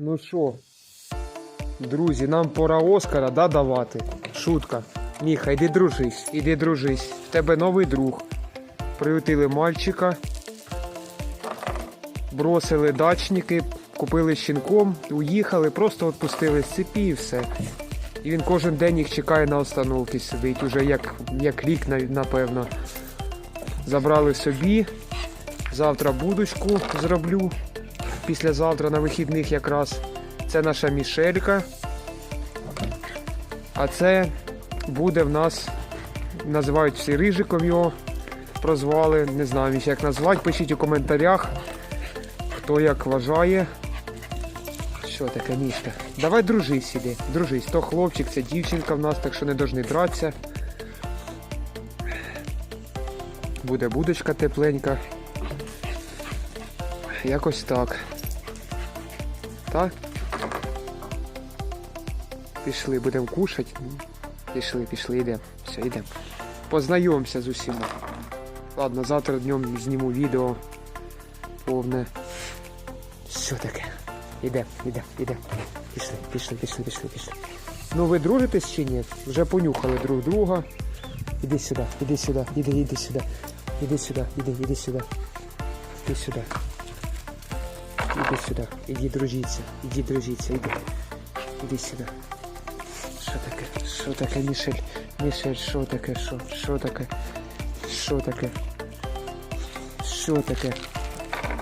Ну що, друзі, нам пора Оскара да, давати. Шутка. Міха, йди дружись, іди дружись. В тебе новий друг. Приютили мальчика. Бросили дачники, купили щенком, уїхали, просто відпустили з цепі і все. І він кожен день їх чекає на остановці, сидить уже як, як рік, напевно. Забрали собі. Завтра будочку зроблю. Післязавтра на вихідних якраз. Це наша Мішелька. А це буде в нас, називають всі рижиком його, прозвали. Не знаю як назвати. Пишіть у коментарях, хто як вважає. Що таке, Мішка? Давай дружись іди, дружись. То хлопчик, це дівчинка в нас, так що не должны дратися. Буде будочка тепленька. Якось так. Так? Пішли, будемо кушати. Пішли, пішли, йдемо. Все, йдемо. Познайомся з усіма. Ладно, завтра днем зніму відео повне. Що таке? Іде, іде, іде. Пішли, пішли, пішли, пішли, пішли. Ну ви дружитесь чи ні? Вже понюхали друг друга. Іди сюди, іди сюди, іди, іди сюди. Іди сюди, іди, іди сюди. Іди сюди. Іди сюди, іди дружіться, іди дружіться, іди. Іди сюди. Що таке? Що таке, Мішель? Мішель, що таке? Що? Що таке? Що таке? Що таке?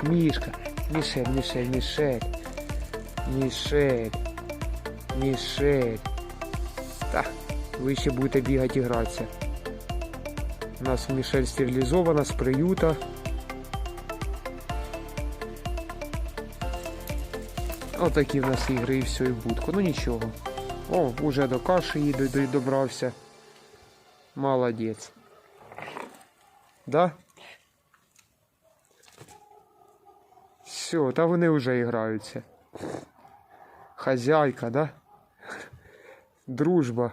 Мішка. Мішель, Мішель, Мішель. Мішель. Мішель. Та, ви ще будете бігати і гратися. У нас Мішель стерилізована з приюта. Отакі в нас ігри і все, і будку. Ну нічого. О, уже до каші їду до- добрався. Молодець. Да? Все, та вони вже граються. Хазяйка, да? Дружба.